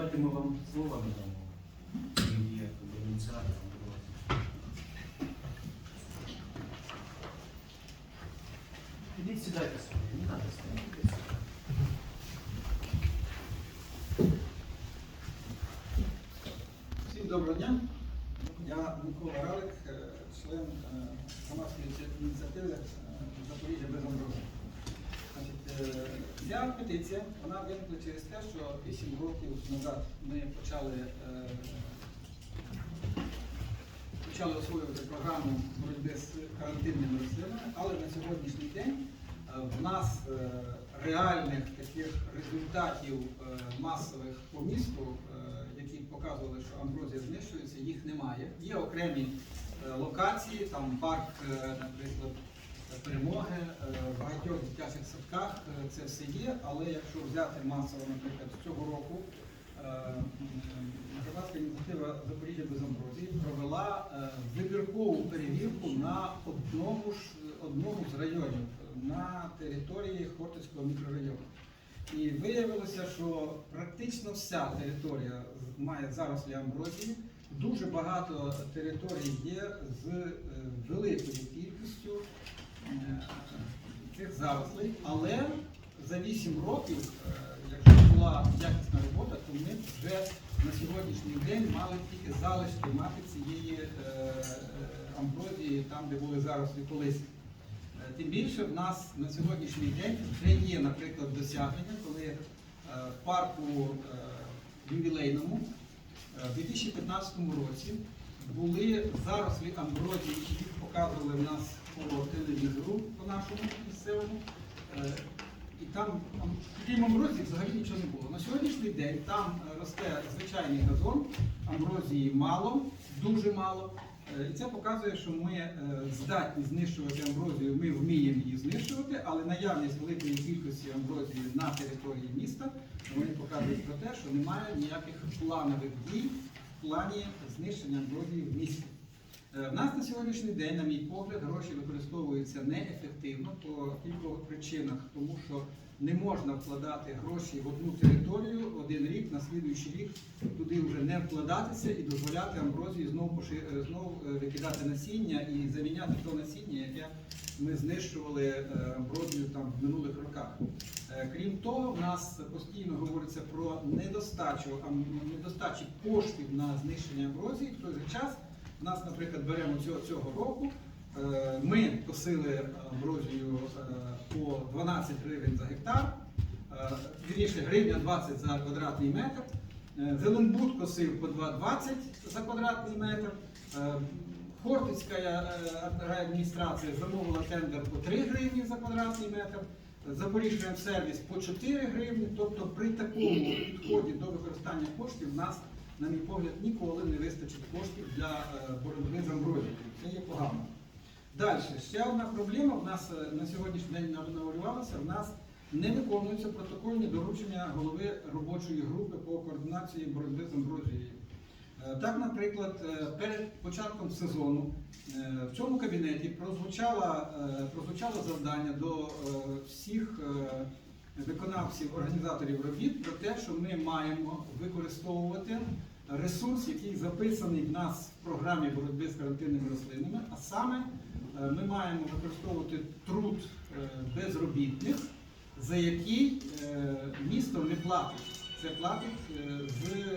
Давайте ми вам слово надамо. Ви є ініціатором. Ідіть сідайте собі, не треба стояти. Всім доброго дня. Я Микола Ралик, е, член е, громадської ініціативи е, Запоріжжя без амброзії. Значить, е, Ця петиція вона виникла через те, що 8 років назад ми почали, е, почали освоювати програму боротьби з карантинними рослинами, але на сьогоднішній день е, в нас реальних таких результатів масових по місту, які показували, що амброзія знищується, їх немає. Є окремі локації, там парк, наприклад, перемоги, е, в багатьох дитячих садках е, це все є, але якщо взяти масово, наприклад, цього року. е, Громадська ініціатива Запоріжжя без амброзії провела вибіркову перевірку на одному ж одному з районів на території Хортицького мікрорайону. І виявилося, що практично вся територія має зарослі амброзії. Дуже багато територій є з великою кількістю цих зарослей, але за 8 років, е, якщо була якісна робота, то ми вже на сьогоднішній день мали тільки залишки мати цієї е, е, амброзії там, де були зарослі колись. Тим більше в нас на сьогоднішній день вже є, наприклад, досягнення, коли в парку ювілейному в 2015 році були зарослі амброзії, показували в нас по телевізору, по нашому місцевому. Е, І там ам- крім амброзії взагалі нічого не було. На сьогоднішній день там росте звичайний газон, амброзії мало, дуже мало. Е, І це показує, що ми е, здатні знищувати амброзію, ми вміємо її знищувати, але наявність великої кількості амброзії на території міста вони показують про те, що немає ніяких планових дій в плані знищення амброзії в місті. Е, В нас на сьогоднішній день, на мій погляд, гроші використовуються неефективно по кількох причинах, тому що не можна вкладати гроші в одну територію один рік, на слідуючий рік туди вже не вкладатися і дозволяти амброзії знову поши- е, знову е, викидати насіння і заміняти то насіння, яке ми знищували амброзію там в минулих роках. Крім того, в нас постійно говориться про недостачу недостачі коштів на знищення амброзії. В той же час у нас, наприклад, беремо цього, цього року. е, Ми косили амброзію е, по 12 гривень за гектар, е, вірніше гривня 20 за квадратний метр. Зеленбуд косив по 2,20 за квадратний метр. Хортицька адміністрація замовила тендер по 3 гривні за квадратний метр. Запоріжжя сервіс по 4 гривні. Тобто при такому підході до використання коштів в нас, на мій погляд, ніколи не вистачить коштів боротьби з амброзією. Це є погано. Далі, ще одна проблема в нас е, на сьогоднішній день навалювалася. В нас не виконуються протокольні доручення голови робочої групи по координації боротьби з амброзією. Е, Так, наприклад, е, перед початком сезону в цьому кабінеті прозвучало, прозвучало завдання до всіх виконавців, організаторів робіт про те, що ми маємо використовувати ресурс, який записаний в нас в програмі боротьби з карантинними рослинами, а саме е, ми маємо використовувати труд е, безробітних, за який е, місто не платить. Це платить з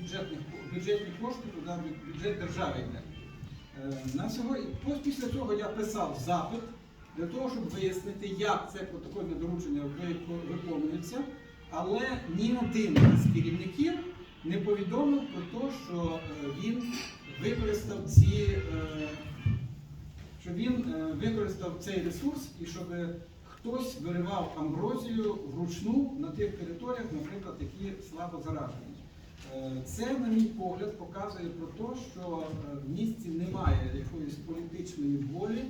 бюджетних бюджетних коштів, туди в бюджет держави йде. На сьогодні, після цього я писав запит для того, щоб вияснити, як це протокольне доручення виконується, але ні один з керівників не повідомив про те, що е, він використав ці, е, що він е, використав цей ресурс і щоб хтось виривав амброзію вручну на тих територіях, наприклад, які слабо заражені. Це, на мій погляд, показує про те, що в місті немає якоїсь політичної волі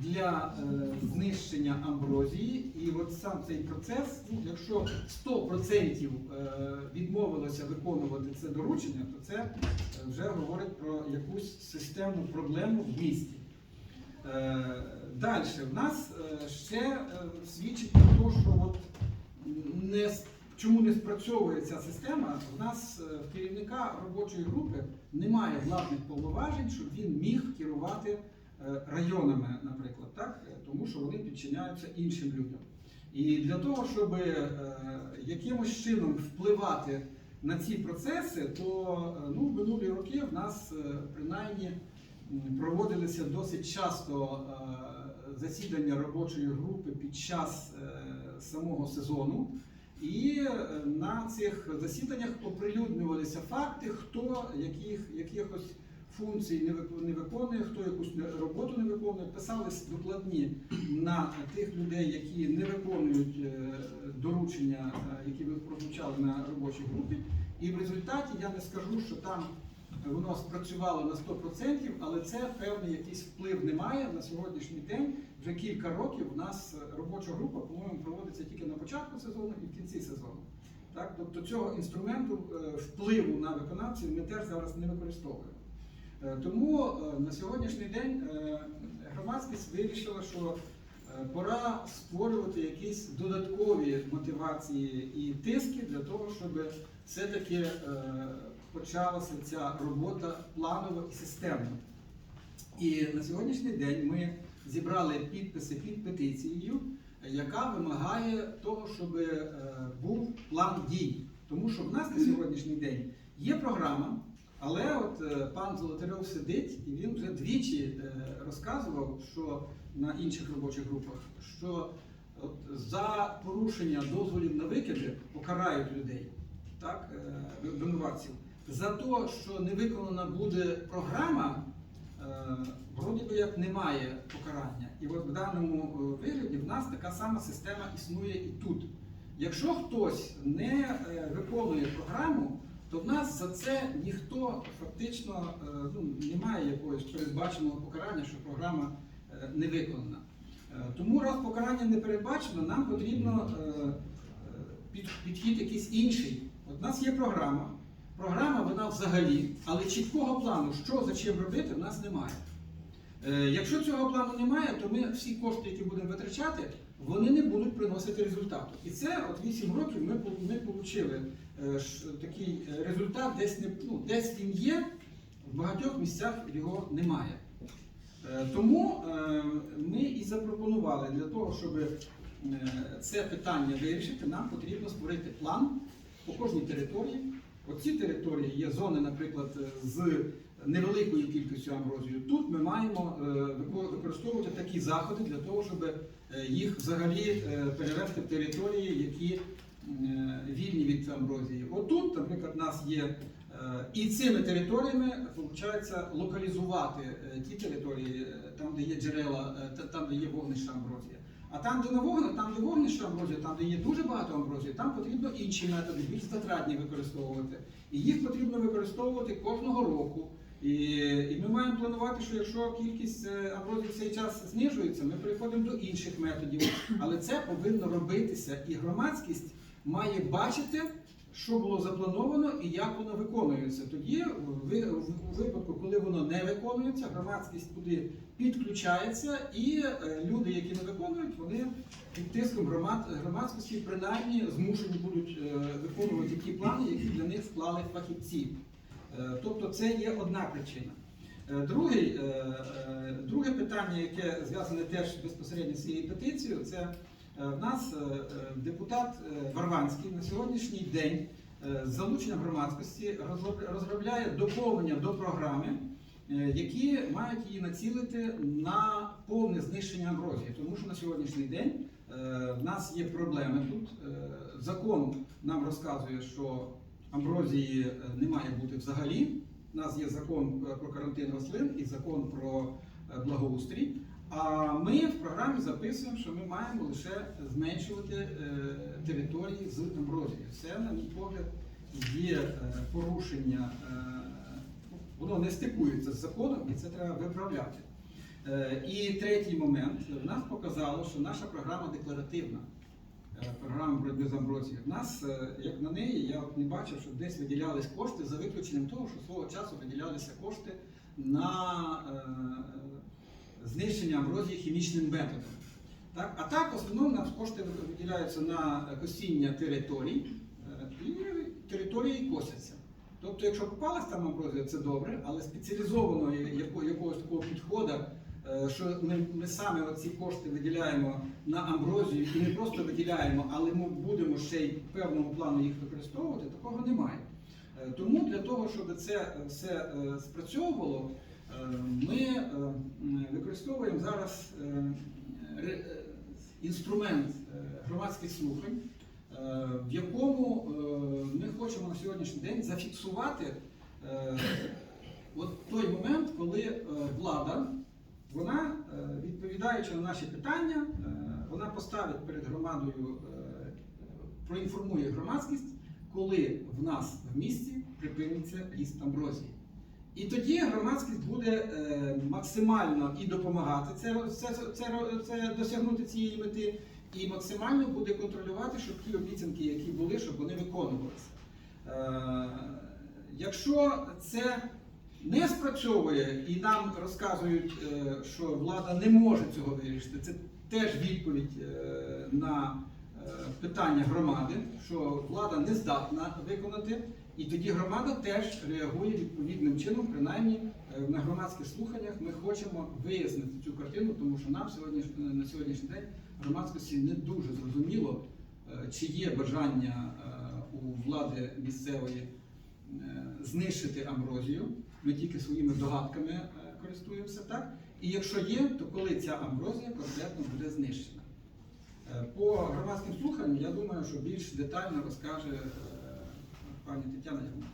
для е, знищення амброзії. І от сам цей процес, ну, якщо 100% е, відмовилося виконувати це доручення, то це е, вже говорить про якусь системну проблему в місті. Далі, в нас ще свідчить про те, що от не чому не спрацьовує ця система? У нас в керівника робочої групи немає владних повноважень, щоб він міг керувати районами, наприклад, так? Е, тому що вони підчиняються іншим людям. І для того, щоб е, якимось чином впливати на ці процеси, то е, ну, в минулі роки в нас е, принаймні проводилися досить часто е, засідання робочої групи під час е, самого сезону. І е, на цих засіданнях оприлюднювалися факти, хто яких, якихось функцій не виконує, хто якусь роботу не виконує. Писались докладні на тих людей, які не виконують е, доручення, е, які ви прозвучали на робочій групі. І в результаті я не скажу, що там воно спрацювало на 100%, але це певний якийсь вплив немає на сьогоднішній день. Вже кілька років у нас робоча група, по-моєму, проводиться тільки на початку сезону і в кінці сезону. Так? Тобто цього інструменту е, впливу на виконавців ми теж зараз не використовуємо. Е, Тому е, на сьогоднішній день е, громадськість вирішила, що пора створювати якісь додаткові мотивації і тиски для того, щоб все-таки почалася ця робота планово і системно. І на сьогоднішній день ми зібрали підписи під петицією, яка вимагає того, щоб був план дій. Тому що в нас на сьогоднішній день є програма, але от е, пан Золотарьов сидить і він вже двічі е, розказував, що на інших робочих групах, що от за порушення дозволів на викиди покарають людей, так, е, винуватців. За те, що не виконана буде програма, вроді би як немає покарання. І от в даному вигляді в нас така сама система існує і тут. Якщо хтось не виконує то в нас за це ніхто фактично ну, не має якогось передбаченого покарання, що програма е, не виконана. Е, Тому раз покарання не передбачено, нам потрібно е, е, під- підхід якийсь інший. От у нас є програма. Програма вона взагалі, але чіткого плану, що за чим робити, в нас немає. Е, Якщо цього плану немає, то ми всі кошти, які будемо витрачати, вони не будуть приносити результату. І це от 8 років ми, отримали такий е, результат, десь, не, ну, десь він є, в багатьох місцях його немає. Е, Тому е, ми і запропонували для того, щоб е, це питання вирішити, нам потрібно створити план по кожній території. Оці території є зони, наприклад, з невеликою кількістю амброзію. Тут ми маємо е, використовувати такі заходи для того, щоб е, їх взагалі е, перевести в території, які вільні від амброзії. Отут, наприклад, у нас є і цими територіями виходить локалізувати ті території, там, де є джерела, та- там, де є вогнища амброзія. А там, де не вогне, там, де вогнище амброзія, там, де є дуже багато амброзії, там потрібно інші методи, більш затратні використовувати. І їх потрібно використовувати кожного року. І, і ми маємо планувати, що якщо кількість е, амброзій в цей час знижується, ми переходимо до інших методів. Але це повинно робитися, і громадськість має бачити, що було заплановано і як воно виконується. Тоді, в- у випадку, коли воно не виконується, громадськість туди підключається, і е, люди, які не виконують, вони під тиском громад, громадськості принаймні змушені будуть е, виконувати ті плани, які для них склали фахівці. Е, Тобто це є одна причина. Е, Другий, е, друге питання, яке зв'язане теж безпосередньо з цією петицією, це в нас депутат Варванський на сьогоднішній день з залученням громадськості розробляє доповнення до програми, які мають її націлити на повне знищення амброзії. Тому що на сьогоднішній день в нас є проблеми тут. Закон нам розказує, що амброзії е, не має бути взагалі. У нас є закон е, про карантин рослин і закон про е, благоустрій. А ми в програмі записуємо, що ми маємо лише зменшувати території з амброзією. Це, на мій погляд, є порушення, воно не стикується з законом і це треба виправляти. І третій момент. Нас показало, що наша програма декларативна. Е, Програма боротьби з амброзією. В нас, е, як на неї, я не бачив, щоб десь виділялись кошти за виключенням того, що свого часу виділялися кошти на е, знищення амброзії хімічним методом. Так? А так, в основному кошти виділяються на косіння територій, і території косяться. Тобто, якщо попалась там амброзія, це добре, але спеціалізованого якогось такого підходу, що ми, ми саме ці кошти виділяємо на амброзію і не просто виділяємо, але ми будемо ще й в певному плану їх використовувати, такого немає. Е, Тому для того, щоб це е, все е, спрацьовувало, е, ми е, використовуємо зараз е, е, інструмент е, громадських слухань, е, в якому е, ми хочемо на сьогоднішній день зафіксувати е, от той момент, коли е, влада, вона, е, відповідаючи на наші питання, е, вона поставить перед громадою, е, проінформує громадськість, коли в нас в місті припиниться ріст амброзії. І тоді громадськість буде максимально і допомагати це, це, це, це досягнути цієї мети, і максимально буде контролювати, щоб ті обіцянки, які були, щоб вони виконувалися. Якщо це не спрацьовує і нам розказують, е, що влада не може цього вирішити, це теж відповідь е, на е, питання громади, що влада не здатна виконати. І тоді громада теж реагує відповідним чином, принаймні на громадських слуханнях ми хочемо вияснити цю картину, тому що нам сьогодні на сьогоднішній день громадськості не дуже зрозуміло, чи є бажання у влади місцевої знищити амброзію. Ми тільки своїми догадками е, користуємося, так? І якщо є, то коли ця амброзія конкретно буде знищена. Е, По громадським слуханням, я думаю, що більш детально розкаже е, пані Тетяна Ягмак.